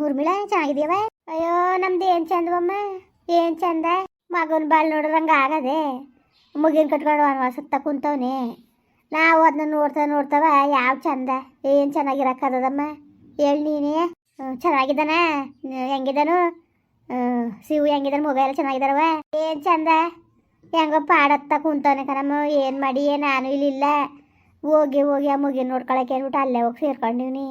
ಊರ್ಮಿಳ ಚೆನ್ನಾಗಿದ್ಯವ ಅಯ್ಯೋ, ನಮ್ದು ಏನು ಚಂದವಮ್ಮ? ಏನು ಚಂದ? ಮಗನ ಬಾಲ್ ನೋಡ್ರಂಗೆ ಆಗದೆ. ಮುಗಿನ ಕಟ್ಕೊಂಡು ವನವಾಸತ್ತ ಕುಂತವ್ನೆ. ನಾವು ಅದನ್ನ ನೋಡ್ತಾ ನೋಡ್ತಾವ, ಯಾವ ಚಂದ? ಏನು ಚೆನ್ನಾಗಿರಕ್ಕದಮ್ಮ ಹೇಳಿ ನೀನೇ. ಚೆನ್ನಾಗಿದ್ದಾನ? ಹೆಂಗಿದ್ದಾನು? ಶಿವು ಹೆಂಗಿದ್ದಾನ? ಮಗ ಎಲ್ಲ ಚೆನ್ನಾಗಿದಾರವ ಏನು ಚಂದ? ಹೆಂಗೋ ಪಾಡತ್ತ ಕುಂತವನೆ ಕಣಮ್ಮ. ಏನು ಮಾಡಿ? ನಾನು ಇಲ್ಲಿಲ್ಲ ಹೋಗಿ ಹೋಗಿ ಆ ಮುಗಿನ ನೋಡ್ಕೊಳಕ್ಕೆ ಅಂದ್ಬಿಟ್ಟು ಅಲ್ಲೇ ಹೋಗಿ ಸೇರ್ಕೊಂಡಿವ್ನಿ.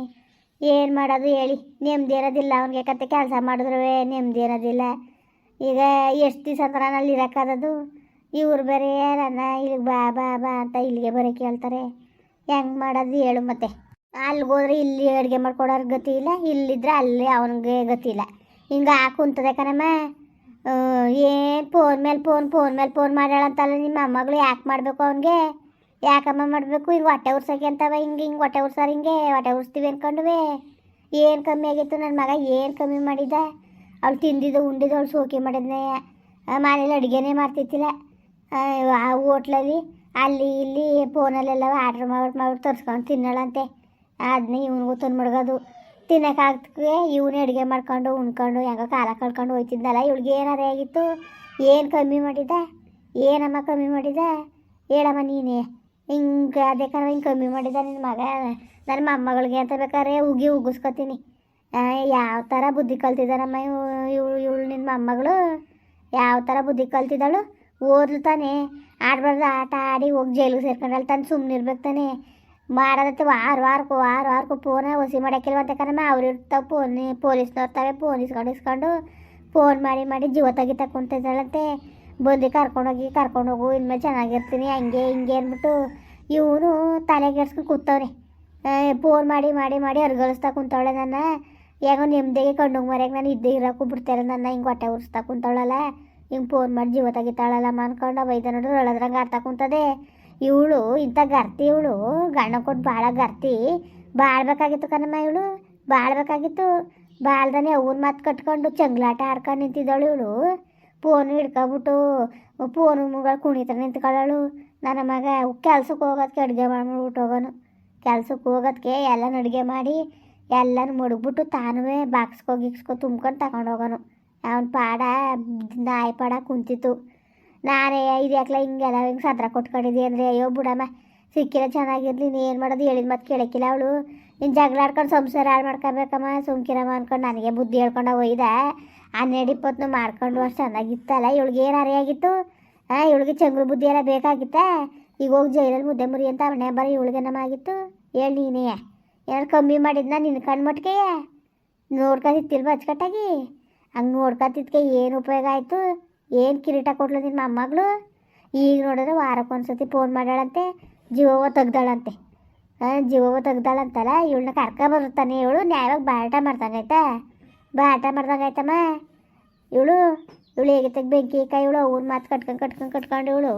ಏನು ಮಾಡೋದು ಹೇಳಿ. ನೆಮ್ಮದಿ ಇರೋದಿಲ್ಲ ಅವ್ನಿಗೆ. ಯಾಕಂತ ಕೆಲಸ ಮಾಡಿದ್ರು ನೆಮ್ಮದಿ ಇರೋದಿಲ್ಲ. ಈಗ ಎಷ್ಟು ದಿವಸ ಅಂದ್ರೆ ಅಲ್ಲಿ ಇರೋಕ್ಕಾದದು ಇವ್ರು ಬೇರೆ ನನ್ನ ಇಲ್ಲಿಗೆ ಬಾ ಬಾ ಬಾ ಅಂತ ಇಲ್ಲಿಗೆ ಬರೋ ಕೇಳ್ತಾರೆ. ಹೆಂಗೆ ಮಾಡೋದು ಹೇಳು ಮತ್ತೆ. ಅಲ್ಲಿಗೆ ಹೋದ್ರೆ ಇಲ್ಲಿ ಅಡುಗೆ ಮಾಡ್ಕೊಡೋರ್ ಗತಿ ಇಲ್ಲ, ಇಲ್ಲಿದ್ರೆ ಅಲ್ಲಿ ಅವನಿಗೆ ಗತಿ ಇಲ್ಲ. ಹಿಂಗೆ ಕುಂತದೆ ಕಣಮ್ಮ. ಏನು ಫೋನ್ ಮೇಲೆ ಫೋನ್ ಫೋನ್ ಮೇಲೆ ಫೋನ್ ಮಾಡ್ಯಾಳಂತಲ್ಲ ನಿಮ್ಮ ಮೊಮ್ಮಗಳು ಯಾಕೆ ಮಾಡಬೇಕು ಅವನಿಗೆ? ಯಾಕಮ್ಮ ಮಾಡಬೇಕು? ಹಿಂಗೆ ಹೊಟ್ಟೆ ಉರ್ಸೋಕೆ ಅಂತವ, ಹಿಂಗೆ ಹಿಂಗೆ ಹೊಟ್ಟೆ ಉರ್ಸಾರ ಹಿಂಗೆ ಹೊಟ್ಟೆ ಉರ್ಸ್ತೀವಿ ಅನ್ಕೊಂಡ್ವೆ. ಏನು ಕಮ್ಮಿ ಆಗಿತ್ತು? ನನ್ನ ಮಗ ಏನು ಕಮ್ಮಿ ಮಾಡಿದ? ಅವ್ಳು ತಿಂದಿದ್ದು, ಉಂಡಿದ್ದು ಅವ್ಳು ಸೋಕೆ ಮಾಡಿದ್ನೆ. ಮನೇಲಿ ಅಡುಗೆನೇ ಮಾಡ್ತಿತ್ತಿಲ್ಲ ಆ ಹೋಟ್ಲಲ್ಲಿ, ಅಲ್ಲಿ ಇಲ್ಲಿ ಫೋನಲ್ಲೆಲ್ಲ ಆರ್ಡ್ರ್ ಮಾಡಿ ಮಾಡ್ಬಿಟ್ಟು ತರ್ಸ್ಕೊಂಡು ತಿನ್ನೋಳಂತೆ. ಅದನ್ನ ಇವನಿಗೂ ತಂದು ಮಡ್ಗೋದು. ತಿನ್ನೋಕ್ಕಾಗ್ತಕ್ಕೆ ಇವನೇ ಅಡುಗೆ ಮಾಡ್ಕೊಂಡು, ಉಣ್ಕೊಂಡು, ಹೆಂಗೋ ಕಾಲ ಕಳ್ಕೊಂಡು ಹೋಯ್ತಿದ್ದಲ್ಲ. ಇವಳಿಗೆ ಏನಾರೇ ಆಗಿತ್ತು? ಏನು ಕಮ್ಮಿ ಮಾಡಿದ? ಏನಮ್ಮ ಕಮ್ಮಿ ಮಾಡಿದ? ಹೇಳಮ್ಮ ನೀನೇ. ಹಿಂಗೆ ಅದೇ ಹಿಂಗೆ ಕಮ್ಮಿ ಮಾಡಿದ ನಿನ್ನ ಮಗ. ನನ್ನ ಮೊಮ್ಮಗಳಿಗೆ ಅಂತ ಬೇಕಾದ್ರೆ ಉಗಿ ಉಗಿಸ್ಕೊತೀನಿ. ಯಾವ ಥರ ಬುದ್ಧಿ ಕಲ್ತಿದ್ದಾರಮ್ಮ ಇವಳು ಇವಳು ನಿನ್ನ ಮೊಮ್ಮಗಳು? ಯಾವ ಥರ ಬುದ್ಧಿ ಕಲ್ತಿದ್ದಾಳು? ಓದ್ಲು ತಾನೆ. ಆಡಬಾರ್ದು ಆಟ ಆಡಿ ಹೋಗಿ ಜೈಲಿಗೆ ಸೇರ್ಕೊಂಡಲ್ಲಿ ತಾನು ಸುಮ್ಮನೆ ಇರ್ಬೇಕು ತಾನೆ. ಮಾಡೋದತ್ತೆ ವಾರ, ವಾರಕ್ಕೂ ವಾರ, ವಾರಕ್ಕೂ ಫೋನ ಹೊಸಿ ಅಂತ ಕಣಮ್ಮ. ಅವ್ರು ಇರ್ತಾವೆ ಫೋನ್ ಪೊಲೀಸ್ನವ್ರು ತಾವೆ ಫೋನ್ ಇಸ್ಕೊಂಡು ಇಸ್ಕೊಂಡು ಫೋನ್ ಮಾಡಿ ಮಾಡಿ ಜೀವ ತೆಗಿತಾ ಕುಂತಿದ್ದಾಳಂತೆ. ಬಂದು ಕರ್ಕೊಂಡೋಗಿ ಕರ್ಕೊಂಡೋಗು ಇನ್ಮೇಲೆ ಚೆನ್ನಾಗಿರ್ತೀನಿ, ಹಂಗೆ ಹಿಂಗೆ ಅಂದ್ಬಿಟ್ಟು ಇವನು ತಲೆಗೆಡ್ಸ್ಕೊಂಡು ಕೂತವ್ರೆ ಫೋನ್ ಮಾಡಿ ಮಾಡಿ ಮಾಡಿ ಅರ್ಗಳಿಸ್ತಾ ಕುಂತವಳೆ ನನ್ನ. ಯಾಕೋ ನೆಮ್ಮದಿಗೆ ಕಣ್ಣು ಮರ್ಯಾಗ ನಾನು ಇದ್ದೇ ಇರೋಕ್ಕೂ ಬಿಡ್ತಾರೆ ನನ್ನ, ಹಿಂಗೆ ಹೊಟ್ಟೆ ಉರಿಸ್ತಾ ಕುಂತವಳಲ್ಲ. ಹಿಂಗೆ ಫೋನ್ ಮಾಡಿ ಜೀವ ತೆಗಿತಾಳಲ್ಲಮ್ಮ ಅನ್ಕೊಂಡು ಬೈದ ನೋಡ್ರಿ ಒಳದ್ರಂಗೆ ಆಡ್ತಾ ಕುಂತದೆ. ಇವಳು, ಇಂಥ ಗರ್ತಿ ಇವಳು, ಗಂಡ ಕೊಟ್ಟು ಭಾಳ ಗರ್ತಿ. ಬಾಳ್ಬೇಕಾಗಿತ್ತು ಕಣಮ್ಮ ಇವಳು, ಬಾಳ್ಬೇಕಾಗಿತ್ತು. ಬಾಳ್ದಾನೆ ಅವ್ರ ಮಾತು ಕಟ್ಕೊಂಡು ಚಂಗ್ಲಾಟ ಆಡ್ಕೊಂಡು ನಿಂತಿದ್ದಾಳು ಇವಳು. ಫೋನ್ ಹಿಡ್ಕೊಬಿಟ್ಟು ಫೋನು ಮುಗಳು ಕುಣಿತ್ರ ನಿಂತ್ಕೊಳ್ಳೋಳು. ನನ್ನ ಮಗ ಕೆಲ್ಸಕ್ಕೆ ಹೋಗೋದಕ್ಕೆ ಅಡುಗೆ ಮಾಡ್ಬಿಟ್ಟು ಹೋಗೋನು. ಕೆಲ್ಸಕ್ಕೆ ಹೋಗೋದಕ್ಕೆ ಎಲ್ಲನೂ ಅಡುಗೆ ಮಾಡಿ, ಎಲ್ಲನೂ ಮುಡುಗ್ಬಿಟ್ಟು ತಾನುವೇ ಬಾಕ್ಸ್ಕೋ ಗಿಕ್ಸ್ಕೋ ತುಂಬ್ಕೊಂಡು ತಗೊಂಡು ಹೋಗೋನು. ಅವನ ಪಾಡ, ನಾಯಿ ಪಾಡ ಕುಂತಿತ್ತು. ನಾನೇ ಇದು ಯಾಕಲ ಹಿಂಗೆಲ್ಲ ಹಿಂಗೆ ಸದ್ರ ಕೊಟ್ಕೊಂಡಿದ್ದೆ ಅಂದರೆ, ಅಯ್ಯೋ ಬಿಡಮ್ಮ, ಸಿಕ್ಕಿಲ್ಲ ಚೆನ್ನಾಗಿರ್ಲಿ, ನೀನು ಏನು ಮಾಡೋದು ಹೇಳಿದ ಮತ್ತೆ ಕೇಳಕ್ಕಿಲ್ಲ ಅವಳು. ನೀನು ಜಗಳ ಆಡ್ಕೊಂಡು ಸಂಸಾರ ಹಾಳು ಮಾಡ್ಕೊಬೇಕಮ್ಮ, ಸುಮ್ಕಿರಮ್ಮ ಅಂದ್ಕೊಂಡು ನನಗೆ ಬುದ್ಧಿ ಹೇಳ್ಕೊಂಡು ಒಯ್ದ. ಹನ್ನೆರಡು ಇಪ್ಪತ್ತು ಮಾಡ್ಕೊಂಡು ಅಷ್ಟು ಚೆನ್ನಾಗಿತ್ತಲ್ಲ, ಇವಳಿಗೆ ಏನು ಅರಿಯಾಗಿತ್ತು? ಹಾಂ ಇವಳಿಗೆ ಚಂಗ್ರ ಬುದ್ಧಿ ಎಲ್ಲ ಬೇಕಾಗಿತ್ತಾ? ಈಗ ಹೋಗಿ ಜೈಲಲ್ಲಿ ಮುದ್ದೆ ಮುರಿ ಅಂತ ಅವನೇ ಬರ ಇವಳಿಗೆ ನಮ್ಮ ಆಗಿತ್ತು? ಹೇಳಿ ನೀನೇ. ಏನಾರು ಕಮ್ಮಿ ಮಾಡಿದ್ನ ನಿನ್ನ ಕಣ್ಣು ಮಟ್ಕೆಯ ನೋಡ್ಕೊತಿತ್ತಿಲ್ವ ಅಚ್ಚುಕಟ್ಟಾಗಿ? ಹಂಗೆ ನೋಡ್ಕೊತಿದ್ಕೆ ಏನು ಉಪಯೋಗ ಆಯಿತು? ಏನು ಕಿರೀಟ ಕೊಟ್ಲು ನಿನ್ನ ಮೊಮ್ಮಗಳು? ಈಗ ನೋಡಿದ್ರೆ ವಾರಕ್ಕೊಂದ್ಸತಿ ಫೋನ್ ಮಾಡ್ಯಾಳಂತೆ ಜೀವವ ತೆಗ್ದಾಳಂತೆ. ಹಾಂ ಜೀವವ ತೆಗ್ದಾಳಂತಲ್ಲ, ಇವಳನ್ನ ಕರ್ಕ ಬರುತ್ತಾನೆ ಇವಳು, ನ್ಯಾಯವಾಗಿ ಬಾಟ ಮಾಡ್ದಂಗಾಯ್ತಾ ಆಟ ಮಾಡ್ದಂಗಾಯ್ತಮ್ಮ ಇವಳು ಇವಳು ಹೇಗಿತ್ತಾಗ ಬೆಂಕಿ, ಕೈ ಇವಳು ಅವ್ರ ಮಾತು ಕಟ್ಕೊಂಡು ಕಟ್ಕೊಂಡು ಕಟ್ಕೊಂಡು ಇವಳು.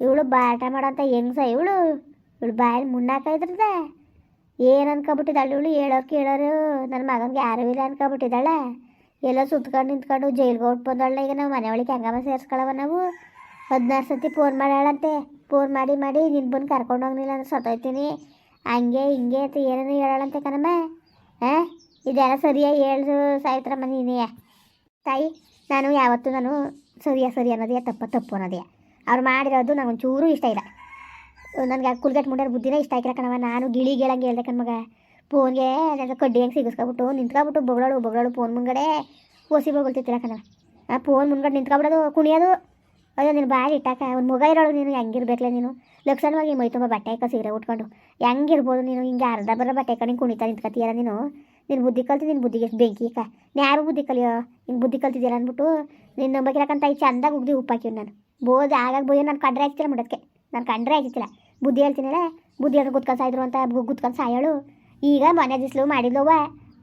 ಇವಳು ಬಾಟ ಮಾಡೋಂಥ ಹೆಂಗ್ಸ ಇವಳು? ಇವಳು ಬಾಯಲ್ಲಿ ಮುನ್ನಾಕ ಏನು ಅನ್ಕೊಬಿಟ್ಟಿದ್ದಾಳೆ ಇವಳು? ಹೇಳೋರು ಕೇಳೋರು. ನನ್ನ ಮಗನಿಗೆ ಯಾರೂ ಇಲ್ಲ ಅನ್ಕೊಬಿಟ್ಟಿದ್ದಾಳೆ. ಎಲ್ಲ ಸುತ್ಕೊಂಡು ನಿಂತ್ಕೊಂಡು ಜೈಲ್ಗೆ ಹೊಟ್ಟು ಬಂದವಳ ಈಗ ನಾವು ಮನೆ ಒಳಗೆ ಹೆಂಗಮ್ಮ ಸೇರಿಸ್ಕೊಳವ ನಾವು. ಹದಿನಾರು ಸತಿ ಫೋನ್ ಮಾಡ್ಯಾಳಂತೆ. ಫೋನ್ ಮಾಡಿ ಮಾಡಿ ನಿನ್ನ ಬಂದು ಕರ್ಕೊಂಡು ಹೋಗ್ಲಿಲ್ಲ ಅಂದ್ರೆ ಸತ್ತೋಯ್ತೀನಿ. ಹಂಗೆ, ಹಿಂಗೆ ಅಂತ ಏನೇನು ಹೇಳಾಳಂತೆ ಕಣಮ್ಮ. ಹಾಂ ಇದೆಲ್ಲ ಸರಿಯಾಗಿ ಹೇಳ್ದು ಸಾಯ್ತ್ರಮ್ಮ ನೀನೇ. ತಾಯಿ, ನಾನು ಯಾವತ್ತೂ ನಾನು ಸರಿಯಾ ಸರಿ ಅನ್ನೋದೇ ತಪ್ಪ, ತಪ್ಪು ಅನ್ನೋದೇ. ಅವ್ರು ಮಾಡಿರೋದು ನನಗೊಂಚೂರು ಇಷ್ಟ ಇಲ್ಲ. ನನಗೆ ಕುಲ್ಗಟ್ ಮುಂಡ್ಯಾರ ಬುದ್ಧಿನೇ ಇಷ್ಟ ಆಗಿಲ್ಲ ಕಣವ ನಾನು ಗಿಳಿ ಗಿಳಂಗೆ ಹೇಳ್ದೆ ಕಣ್ಮಗ. ಫೋನ್ಗೆ ನನ್ನ ಕಡ್ಡಿ ಹೆಂಗೆ ಸಿಗಿಸ್ಕೊಬಿಟ್ಟು, ನಿಂತ್ಕೊಬಿಟ್ಟು ಬೊಗಳಳು ಬೊಗಳಳು ಫೋನ್ ಮುಂಗಡೆ ಓಸಿ ಬೊಗಳ್ತಿತ್ತಿಲ್ಲ ಕಣವ ಆ ಫೋನ್ ಮುಂಗಡೆ ನಿಂತ್ಕೊಬಿಡೋದು, ಕುಣಿಯೋದು, ಅಯ್ಯೋ ನೀನು ಬಾಯಿ ಇಟ್ಟಾಕ, ಒಂದು ಮಗ ಇರೋಳು ನೀನು ಹೆಂಗಿರ್ಬೇಕಲ್ಲ ನೀನು? ಲಕ್ಷಣವಾಗಿ ಮೈ ತುಂಬ ಬಟ್ಟೆ ಹಾಕೋ ಸೀರೆ ಉಟ್ಕೊಂಡು. ಹೆಂಗಿರ್ಬೋದು ನೀನು? ಹಿಂಗೆ ಅರ್ಧ ಬರೋ ಬಟ್ಟೆ ಹಿಂಗೆ ಕುಣಿತಾ ನಿಂತ್ಕೊತೀಯಲ್ಲ ನೀನು? ನೀನು ಬುದ್ಧಿ ಕಲ್ತು ನಿನ್ನ ಬುದ್ಧಿಗೆ ಎಷ್ಟು ಬೆಂಕಿ ಕ ನ್ಯಾರು ಬುದ್ಧಿ ಕಲಿಯೋ ನಿನ್ನ ಬುದ್ಧಿ ಕಲ್ತಿದ್ದೀರ ಅಂದ್ಬಿಟ್ಟು ನಿನ್ನ ನಂಬಕಿರಕ್ಕಂತ ಈ ಚಂದಾಗಿ ಉಗ್ದಿ ಉಪ್ಪು ಹಾಕಿವ್ ನಾನು. ಬೋದು ಆಗಾಗ ಬೋಯೋ ನಾನು ಕಂಡ್ರೆ ಆಗ್ತಿಲ್ಲ ಮುಡೋದಕ್ಕೆ ನಾನು ಕಂಡ್ರೆ ಹಾಕಿತ್ತಿಲ್ಲ ಬುದ್ಧಿ ಹೇಳ್ತೀನಲ್ಲ, ಬುದ್ಧಿ ಹೇಳ್ಕೊಂಡು ಗುತ್ಕೊಂಡು ಸಾಯಿದ್ರು ಅಂತ ಗುತ್ಕೊಂಡು ಸಾಯೋಳು. ಈಗ ಮನೆ ದಿಸ್ಲು ಮಾಡಿದ್ಲವ್ವ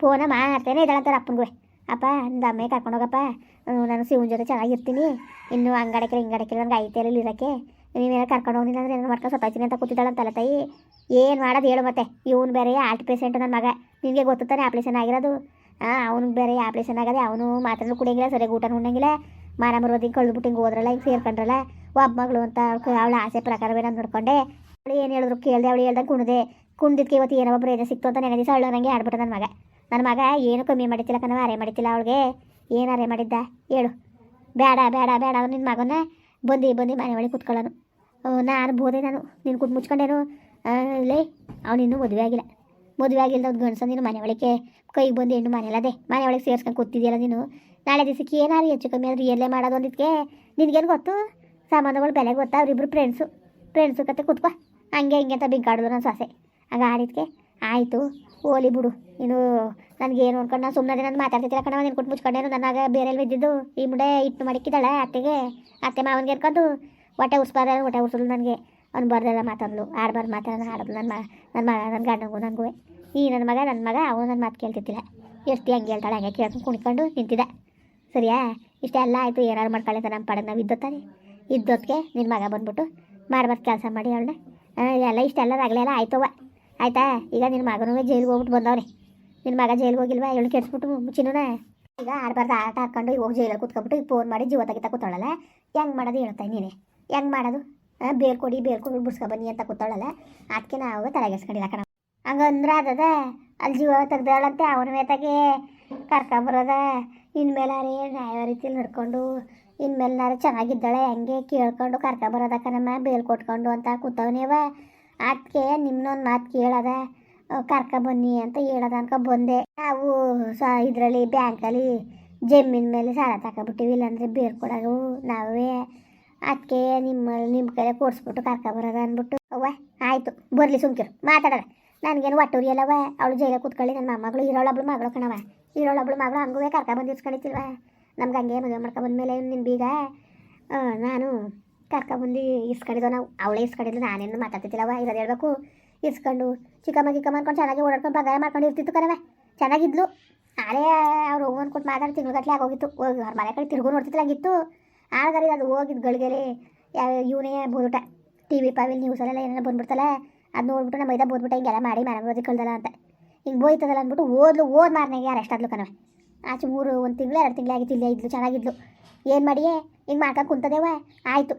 ಫೋನ ಮಾಡ್ತೇನೆ ಇದ್ದಾಳಂತಾರೆ ಅಪ್ಪನಿಗೆ. ಅಪ್ಪ, ನಿಂದ ಅಮ್ಮೆ ಕರ್ಕೊಂಡೋಗಪ್ಪ ನಾನು ಶಿವನ ಜೊತೆ ಚೆನ್ನಾಗಿರ್ತೀನಿ. ಇನ್ನು ಅಂಗಡಕ್ಕೆ ಹಿಂಗಡಕ್ಕೆ ನನಗೆ ಐತೆ ಇರೋಕ್ಕೆ. ನೀವೇನೋ ಕರ್ಕೊಂಡು ಹೋಗಿಲ್ಲ ಅಂದ್ರೆ ಏನೋ ಮಾಡ್ಕೊಂಡು ಸತ್ತಾಯ್ತೀನಿ ಅಂತ ಕೂತಿದ್ದಾಳಂತಲ್ಲ ತಾಯಿ. ಏನು ಮಾಡೋದು ಹೇಳು ಮತ್ತೆ. ಇವನು ಬೇರೆ ಆರ್ಟ್ ಪೇಷೆಂಟ್ ನನ್ನ ಮಗ. ನಿನಗೆ ಗೊತ್ತಾನೆ ಆಪ್ರೇಷನ್ ಆಗಿರೋದು. ಹಾಂ ಅವ್ನಿಗೆ ಬೇರೆ ಆಪ್ರೇಷನ್ ಆಗದೆ ಅವನು ಮಾತ್ರ ಕುಡಿಯಂಗಿಲ್ಲ, ಸರಿಯಾಗಿ ಊಟ ಉಣ್ಣಂಗಿಲ್ಲ. ಮಾರ ಮರೋದು ಹಿಂಗೆ ಕಳ್ದುಬಿಟ್ಟು ಹಿಂಗೆ ಹೋದ್ರಲ್ಲ, ಹಿಂಗೆ ಸೇರ್ಕೊಂಡ್ರಲ್ಲ. ಒಬ್ಬ ಮಗಳು ಅಂತ ಅವಳ ಆಸೆ ಪ್ರಕಾರವೇ ನಾನು ನೋಡ್ಕೊಂಡೆ. ಅವಳು ಏನು ಹೇಳಿದ್ರು ಕೇಳಿದೆ, ಅವಳು ಹೇಳ್ದಂಗೆ ಕುಣ್ದೆ. ಕುಣ್ದಿದ್ಕೆ ಇವತ್ತು ಏನೋ ಒಬ್ಬರು ಏನೋ ಸಿಕ್ತು ಅಂತ ನೆನೆ ಅಳ್ಳು ನನಗೆ ಆಡ್ಬಿಟ್ಟು ನನ್ನ ಮಗ. ನನ್ನ ಮಗ ಏನು ಕಮ್ಮಿ ಮಾಡಿತಿಲ್ಲ ಕಣವ ಅರೆ ಮಾಡಿತ್ತಿಲ್ಲ ಅವಳಿಗೆ. ಏನು ಅರೆ ಮಾಡಿದ್ದ? ಹೇಳು. ಬೇಡ ಬೇಡ ಬೇಡ ನಿನ್ನ ಮಗನ ಬಂದು ಬಂದು ಮನೆ ಒಳಗೆ ಕುತ್ಕೊಳ್ಳೋನು. ನಾನು ಬೋದೆ ನಾನು. ನೀನು ಕುಟ್ ಮುಚ್ಕೊಂಡೇನು? ಲೇ ಅವನಿನ್ನೂ ಮದುವೆ ಆಗಿಲ್ಲ. ಮದುವೆ ಆಗಿಲ್ಲ ಒಂದು ಗಂಡಸ ನೀನು ಮನೆ ಒಳಗೆ ಕೈಗೆ ಬಂದು ಹೆಣ್ಣು ಮನೆಯಲ್ಲದೆ ಮನೆ ಒಳಗೆ ಸೇರ್ಸ್ಕೊಂಡು ಕೂತಿದ್ಯಲ್ಲ ನೀನು. ನಾಳೆ ದಿವಸಕ್ಕೆ ಏನಾರು ಹೆಚ್ಚು ಕಮ್ಮಿ ಆದರೂ ಎಲ್ಲೇ ಮಾಡೋದು ಅಂದಿದ್ಕೆ ನಿನಗೇನು ಗೊತ್ತು? ಸಾಮಾನುಗಳು ಬೆಲೆ ಗೊತ್ತಾ? ಇಬ್ಬರು ಫ್ರೆಂಡ್ಸು ಫ್ರೆಂಡ್ಸು ಕತೆ ಕೂತ್ಕೋ. ಹಂಗೆ ಹಿಂಗೆ ಅಂತ ಬಿಂಕಾಡಿದ್ರು ನನ್ನ ಸೊಸೆ. ಆಗ ಆಡಿದ್ಕೆ ಆಯಿತು. ಓಲಿ ಬಿಡು. ಇನ್ನು ನನಗೇನು ಅನ್ಕೊಂಡು ನಾನು ಸುಮ್ಮನೆ ನಾನು ಮಾತಾಡ್ತಿದ್ದಿಲ್ಲ ಕಣ ನೀನು ಕೊಟ್ಟು ಮುಚ್ಕೊಂಡೇನು? ನನಗೆ ಬೇರೆ ಬಿದ್ದಿದ್ದು. ಈ ಮುಂಡೆ ಇಟ್ಟು ಮಡಕಿದ್ದಾಳೆ ಅತ್ತೆಗೆ. ಅತ್ತೆ ಮಾವನಿಗೆ ಎರ್ಕೊಂಡು ಹೊಟ್ಟೆ ಉರ್ಸ್ಬಾರ ಹೊಟ್ಟೆ ಉರ್ಸಲು ನನಗೆ. ಅವ್ನು ಬರ್ದೆಲ್ಲ ಮಾತಾಡಲು ಆಡ್ಬಾರ್ದು ಮಾತಾಡೋಣ ಆಡೋದು ನನ್ನ ನನ್ನ ಮಗ ನನ್ನ ಗಂಡನಿಗೂ ನನಗೂ ಈ ನನ್ನ ಮಗ ನನ್ನ ಮಗ, ಅವನು ನನ್ನ ಮಾತು ಕೇಳ್ತಿದ್ದಿಲ್ಲ. ಎಷ್ಟು ಹಂಗೆ ಹೇಳ್ತಾಳೆ, ಹಂಗೆ ಕೇಳ್ಕೊಂಡು ಕುಣ್ಕೊಂಡು ನಿಂತಿದ್ದ. ಸರಿಯಾ? ಇಷ್ಟೆಲ್ಲ ಆಯಿತು ಏನಾರು ಮಾಡ್ಕೊಳ್ಳಿ ಅಂತ ನಮ್ಮ ಪಡೆಗೆ ನಾವು ಇದ್ದೊತ್ತಾನೆ ಇದ್ದೊತ್ತಿಗೆ ನಿನ್ನ ಮಗ ಬಂದ್ಬಿಟ್ಟು ಮಾಡ್ಬಾರ್ದು ಕೆಲಸ ಮಾಡಿ ಅವಳನ್ನ ಎಲ್ಲ ಇಷ್ಟೆಲ್ಲ ರಗಳೆಲ್ಲ ಆಯ್ತವ ಆಯ್ತಾ ಈಗ ನಿನ್ನ ಮಗನೂ ಜೈಲಿಗೆ ಹೋಗ್ಬಿಟ್ಟು ಬಂದವ್ರೆ ನಿನ್ನ ಮಗ ಜೈಲಿಗೆ ಹೋಗಿಲ್ವಾ? ಇವಳು ಕೆಡ್ಸ್ಬಿಟ್ಟು ಮುಚ್ಚಿನೂ ಈಗ ಆಡ್ಬಾರ್ದು, ಆಟ ಹಾಕೊಂಡು ಹೋಗಿ ಜೈಲಲ್ಲಿ ಕೂತ್ಕೊಬಿಟ್ಟು ಫೋನ್ ಮಾಡಿ ಜೀವ ತೆಗಿತಾ ಕೂತಾಳಲ್ಲ. ಹೆಂಗೆ ಮಾಡೋದು ಹೇಳ್ತಾಯಿ ನೀನೆ. ಹೆಂಗೆ ಮಾಡೋದು? ಬೇರ್ಕೊಡಿ ಬೇರ್ಕೊಂಡು ಕೊಡಿ ಬೇರ್ ಕೊಡಿ ಬಿಡ್ಸ್ಕೊ ಬನ್ನಿ ಅಂತ ಕೂತಾಳಲ್ಲ. ಅದಕ್ಕೆ ನಾವು ತಲೆಗೆಸ್ಕೊಂಡಿಲ್ಲ ಕಣ. ಹಂಗಂದ್ರೆ ಅದದ ಅಲ್ಲಿ ಜೀವ ತೆಗ್ದಾಳಂತೆ, ಅವನ ಮೇತಾಗೆ ಕರ್ಕೊಂಬರೋದ. ಇನ್ಮೇಲಾರೆ ನ್ಯಾಯ ರೀತಿಲಿ ನಡ್ಕೊಂಡು ಇನ್ಮೇಲಾರೆ ಚೆನ್ನಾಗಿದ್ದಾಳೆ, ಹಂಗೆ ಕೇಳ್ಕೊಂಡು ಕರ್ಕೊಂಬರೋದಕ್ಕ ನಮ್ಮ ಬೇಲ್ ಕೊಟ್ಕೊಂಡು ಅಂತ ಕೂತವನೇವ ಅದಕ್ಕೆ ನಿಮ್ಮನ್ನೊಂದು ಮಾತು ಕೇಳದ. ಕರ್ಕೊಬನ್ನಿ ಅಂತ ಹೇಳದ ಅನ್ಕೊ ಬಂದೆ. ನಾವು ಸ ಇದರಲ್ಲಿ ಬ್ಯಾಂಕಲ್ಲಿ ಜಮೀನ್ ಮೇಲೆ ಸಾಲ ತಗೊಬಿಟ್ಟಿವಿ ಇಲ್ಲಾಂದ್ರೆ ಬೇರ್ಕೊಡೋದು ನಾವೇ. ಅದಕ್ಕೆ ನಿಮ್ಮ ನಿಮ್ಮ ಕೈಲಿ ಕೊಡಿಸ್ಬಿಟ್ಟು ಕರ್ಕೊಬರೋದ ಅಂದ್ಬಿಟ್ಟು. ಅವ್ವ, ಆಯಿತು, ಬರಲಿ ಸುಮ್ಕಿರು, ಮಾತಾಡೋಣ. ನನಗೇನು ಒಟ್ಟೂರಿ ಅಲ್ಲವ ಅವಳು ಜೈಲ ಕೂತ್ಕೊಳ್ಳಿ ನನ್ನ ಮೊಮ್ಮಗಳು ಇರೋಳೊಬ್ಳು ಮಗಳು ಕಣವ ಇರೋಳೊಬ್ಳು ಮಗಳು ಹಂಗೂ ಕರ್ಕೊಬಂದು ಇಸ್ಕೊಂಡಿತ್ತಿಲ್ವ ನಮ್ಗೆ ಹಂಗೆ ಮದುವೆ ಮಾಡ್ಕೊಬಂದ್ಮೇಲೆ ನಿನ್ನ ಬೀಗ ನಾನು ಕರ್ಕೊಬಂದು ಇಸ್ಕೊಂಡಿದ್ದೋ ನಾವು, ಅವಳೇ ಇಸ್ಕೊಂಡಿದ್ದು, ನಾನೇನು ಮಾತಾಡ್ತಿದ್ದಿಲ್ಲವ ಇರೋದು ಹೇಳ್ಬೇಕು. ಇಸ್ಕೊಂಡು ಚಿಕ್ಕಮ್ಮ ಗಿಕ್ಕಮ್ಮ ಅನ್ಕೊಂಡು ಚೆನ್ನಾಗಿ ಓಡಾಡ್ಕೊಂಡು ಪಗಾರ ಮಾಡ್ಕೊಂಡು ಇರ್ತಿತ್ತು ಕಣವ ಚೆನ್ನಾಗಿದ್ಲು. ಆಲೇ ಅವ್ರು ಹೋಗಿ ಕೊಟ್ಟು ಮಾತಾಡಿ ತಿಂಗ್ಳುಗಟ್ಲೆ ಆಗೋಗಿತ್ತು. ಹೋಗಿ ಅವ್ರ ಮನೆ ಕಡೆ ತಿರುಗು ನೋಡ್ತಿತ್ತು ಹಂಗಿತ್ತು. ಆಳ್ಗರಿ ಅದು ಹೋಗಿದ್ದು ಗಳಿಗೆಲಿ? ಇವನೇ ಬೋದುಟ ಟಿ ವಿ, ಪಾವಿಲ್ ನ್ಯೂಸಲ್ಲೆಲ್ಲ ಏನೆಲ್ಲ ಬಂದ್ಬಿಡ್ತಲ್ಲ ಅದು ನೋಡ್ಬಿಟ್ಟು ನಮ್ಮ ಮೈದಾ ಬೋದ್ಬಿಟ್ಟು ಹಿಂಗೆಲ್ಲ ಮಾಡಿ ಮನೆಗೆ ಕಳ್ದಲ್ಲ ಅಂತ. ಹಿಂಗೆ ಬೋಯ್ತದಲ್ಲ ಅಂದ್ಬಿಟ್ಟು ಓದ್ಲು, ಓದ್ ಮಾರನೆಗೆ ಅರೆಸ್ಟ್ ಆದ್ಲು ಕಣವೆ ಆಚೆ ಮೂರು, ಒಂದು ತಿಂಗಳು, ಎರಡು ತಿಂಗಳು ಆಗಿತ್ತು, ಇಲ್ಲೇ ಇದ್ಲು, ಚೆನ್ನಾಗಿದ್ಲು. ಏನು ಮಾಡಿಯೇ? ಹಿಂಗೆ ಮಾಡ್ಕೊಂಡು ಕುಂತದೇವ ಆಯಿತು.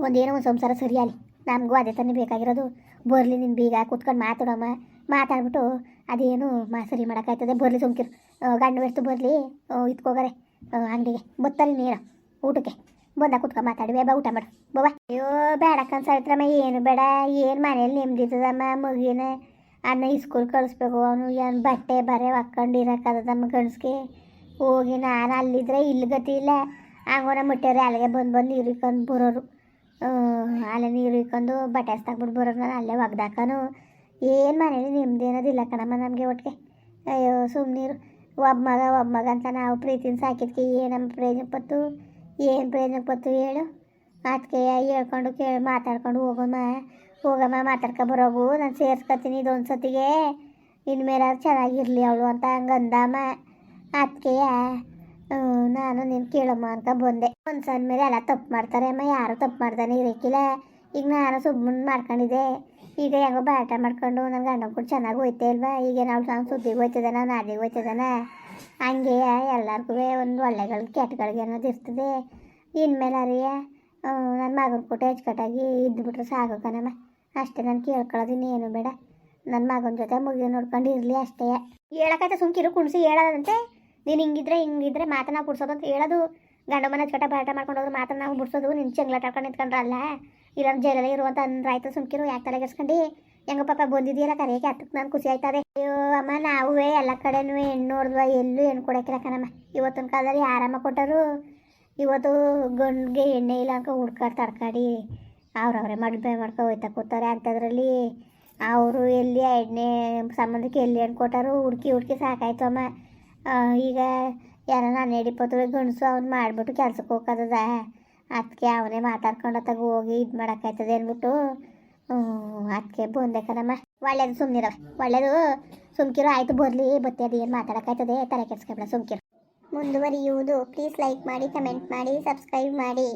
ಒಂದೇನೋ ಒಂದು ಸಂಸಾರ ಸರಿಯಾಲಿ. ನಮಗೂ ಅದೇ ತಾನೇ ಬೇಕಾಗಿರೋದು. ಬರಲಿ ನಿನ್ನ ಬೀಗ, ಕುತ್ಕೊಂಡು ಮಾತಾಡಮ್ಮ. ಮಾತಾಡ್ಬಿಟ್ಟು ಅದೇನು ಮಾ, ಸರಿ ಮಾಡೋಕ್ಕಾಯ್ತದೆ. ಬರಲಿ ಸುಮ್ಕಿರು. ಗಂಡು ಬೆರ್ತು ಬರಲಿ. ಇತ್ಕೋಗಾರೆ. ಅಂಗಡಿಗೆ. ಬತ್ತಲ್ಲಿ ನೀರು. ಊಟಕ್ಕೆ. ಬಂದ ಕುತ್ಕೊ, ಮಾತಾಡಿ. ಬಾ ಊಟ ಮಾಡು. ಬಾ ಅಯ್ಯೋ, ಬೇಡ ಸಾವಿತ್ರಮ್ಮ, ಏನು ಬೇಡ. ಏನು ಮನೇಲಿ ನೆಮ್ಮದಿದ್ದದಮ್ಮ ಮಗಿನ ಅನ್ನ ಇಸ್ಕೂಲ್ ಕಳಿಸ್ಬೇಕು. ಅವನು ಏನು ಬಟ್ಟೆ ಬರೆ ಹಾಕ್ಕೊಂಡು ಇರೋಕ್ಕದಮ್ಮ ಗಂಡ್ಸ್ಗೆ. ಹೋಗಿ ನಾನು ಅಲ್ಲಿದ್ರೆ ಇಲ್ಲಿ ಗತಿ ಇಲ್ಲ. ಹಂಗೋನ ಮುಟ್ಟೇರಿ ಅಲ್ಲಿಗೆ ಬಂದು ಬಂದು ನೀರು ಇಕ್ಕೊಂಡು ಬರೋರು. ಅಲ್ಲೇ ನೀರು ಇಕ್ಕೊಂಡು ಬಟ್ಟೆ ಹಸ್ತಾಕ್ಬಿಟ್ಟು ಬರೋರು. ನಾನು ಅಲ್ಲೇ ಒಗ್ದಾಕನು. ಏನು ಮನೇಲಿ ನೆಮ್ಮದಿ ಅನ್ನೋದಿಲ್ಲ ಕಣಮ್ಮ ನಮಗೆ ಒಟ್ಟಿಗೆ. ಅಯ್ಯೋ ಸುಮ್ಮನೀರು ಒಬ್ಬ ಮಗ ಒಬ್ಬ ಮಗ ಅಂತ ನಾವು ಪ್ರೀತಿನ ಸಾಕಿದ್ಕೆ ಏನಮ್ಮ ಪ್ರಯೋಜನ ಪತ್ತು? ಏನು ಪ್ರಯೋಜನ ಪತ್ತು ಹೇಳು? ಅದಕ್ಕೆ ಹೇಳ್ಕೊಂಡು ಕೇಳಿ ಮಾತಾಡ್ಕೊಂಡು ಹೋಗಮ್ಮ. ಹೋಗಮ್ಮ, ಮಾತಾಡ್ಕೊ ಬರೋಗು. ನಾನು ಸೇರ್ಸ್ಕೊತೀನಿ ಇದೊಂದು ಸತಿಗೆ. ಇನ್ಮೇಲೆ ಚೆನ್ನಾಗಿರಲಿ ಅವಳು ಅಂತ ಹಂಗೆ ಅಂದಮ್ಮ ಅದಕ್ಕೆ ನಾನು ನೀನು ಕೇಳಮ್ಮ ಅಂತ ಬಂದೆ. ಒಂದು ಸಣ್ಣ ಮೇಲೆ ಎಲ್ಲ ತಪ್ಪು ಮಾಡ್ತಾರೆ ಅಮ್ಮ. ಯಾರು ತಪ್ಪು ಮಾಡ್ತಾನೆ ಇರೋಕ್ಕಿಲ್ಲ ಈಗ ನಾನು ಸುಮ್ಮನೆ ಮಾಡ್ಕೊಂಡಿದ್ದೆ. ಈಗ ಹೆಂಗೋ ಬಾಟ ಮಾಡ್ಕೊಂಡು ನನ್ನ ಗಂಡ ಕೂಡ ಚೆನ್ನಾಗಿ ಹೋಯ್ತಾ ಅಲ್ವಾ? ಈಗ ಅವಳು ಸುದ್ದಿಗೆ ಹೋಯ್ತದಾನ, ನಾದಿಗೆ ಹೋಯ್ತದಾನ? ಹಂಗೆ ಎಲ್ಲರಿಗೂ ಒಂದು ಒಳ್ಳೆಗಳು ಕೆಟ್ಟಗಳಿಗೆ ಅನ್ನೋದು ಇರ್ತದೆ. ಇನ್ಮೇಲೆ ಅರಿಯ ನನ್ನ ಮಗನ ಕೊಟ್ಟು ಹೆಚ್ಚುಕಟ್ಟಾಗಿ ಇದ್ದುಬಿಟ್ರೆ ಸಾಕು ಕಣಮ್ಮ. ಅಷ್ಟೇ ನಾನು ಕೇಳ್ಕೊಳ್ಳೋದು ಇನ್ನೇನು ಬೇಡ. ನನ್ನ ಮಗನ ಜೊತೆ ಮುಗಿ ನೋಡ್ಕೊಂಡು ಇರಲಿ ಅಷ್ಟೇ. ಹೇಳಕತ್ತೆ ಸುಮ್ಕಿರು, ಕುಣಿಸಿ, ಹೇಳೋದಂತೆ. ನೀನು ಹಿಂಗಿದ್ರೆ ಹಿಂಗಿದ್ರೆ ಮಾತನ್ನ ಬಿಡ್ಸೋದು ಅಂತ ಹೇಳೋದು. ಗಂಡ ಮನೆ ಅಚ್ಚುಕಟ್ಟ ಬಾಟ ಮಾಡ್ಕೊಂಡು ಹೋದ್ರೆ ಮಾತನ್ನ ನಾವು ಬಿಡ್ಸೋದು ನಿನ್ನ ಚೆಂಗ್ಲಾಟ ಹಾಕೊಂಡು ನಿಂತ್ಕೊಂಡ್ರಲ್ಲ. ಇಲ್ಲ ಜೈಲಲ್ಲಿ ಇರುವಂಥ ಅಂದ್ರೆ ಆಯ್ತು ಸುಮ್ಕಿರು, ಯಾಕೆ ತಲೆಗೆಸ್ಕೊಂಡು ಹೆಂಗ ಪಾಪ ಬಂದಿದ್ದೀರ ಕರೆಯಕ್ಕೆ ಹತ್ತಕ್ಕೆ ನಾನು ಖುಷಿ ಆಯ್ತದೆ ಅಯ್ಯೋ ಅಮ್ಮ, ನಾವೇ ಎಲ್ಲ ಕಡೆನೂ ಹೆಣ್ಣು ನೋಡಿದ್ವ ಎಲ್ಲೂ ಹೆಣ್ಣು ಕೊಡೋಕಿಲ್ಲ ಕಣಮ್ಮ. ಇವತ್ತಿನ ಕಾಲದಲ್ಲಿ ಆರಾಮ ಕೊಟ್ಟರು. ಇವತ್ತು ಗಂಡಿಗೆ ಎಣ್ಣೆ ಇಲ್ಲ ಅನ್ಕೊ ಹುಡ್ಕಾಡ್ ತಡ್ಕಾಡಿ ಅವ್ರವ್ರೆ ಮಡ್ಬೆ ಮಾಡ್ಕೊ ಹೋಯ್ತಾ ಕೂತಾರೆ ಅಂಥದ್ರಲ್ಲಿ. ಅವರು ಎಲ್ಲಿ ಎಣ್ಣೆ ಸಂಬಂಧಕ್ಕೆ ಎಲ್ಲಿ ಹೆಣ್ಣು ಕೊಟ್ಟರು? ಹುಡುಕಿ ಹುಡುಕಿ ಸಾಕಾಯ್ತು ಅಮ್ಮ. ಈಗ ಯಾರ ನಾನು ಹಿಡಿಪೋತವೆ ಗಂಡಸು ಅವ್ನು ಮಾಡಿಬಿಟ್ಟು ಕೆಲ್ಸಕ್ಕೆ ಹೋಗೋದದ ಅದಕ್ಕೆ ಅವನೇ ಮಾತಾಡ್ಕೊಂಡು ಹೋಗಿ ಇದು ಮಾಡೋಕ್ಕಾಯ್ತದೆ ಅಂದ್ಬಿಟ್ಟು ಅದಕ್ಕೆ ಬಂದೆ ಕಣಮ್ಮ ಒಳ್ಳೇದು ಸುಮ್ಮನಿರವೆ ಒಳ್ಳೇದು ಸುಮ್ಕಿರು. ಆಯ್ತು ಬರಲಿ, ಬತ್ತೆ ಅದು ಏನು ಮಾತಾಡೋಕ್ಕಾಯ್ತದೆ ತಲೆ ಕೆಡ್ಸ್ಕೊಬೇಡ ಸುಮ್ಕಿರು. ಮುಂದುವರಿಯುವುದು. ಪ್ಲೀಸ್ ಲೈಕ್ ಮಾಡಿ ಕಮೆಂಟ್ ಮಾಡಿ ಸಬ್ಸ್ಕ್ರೈಬ್ ಮಾಡಿ.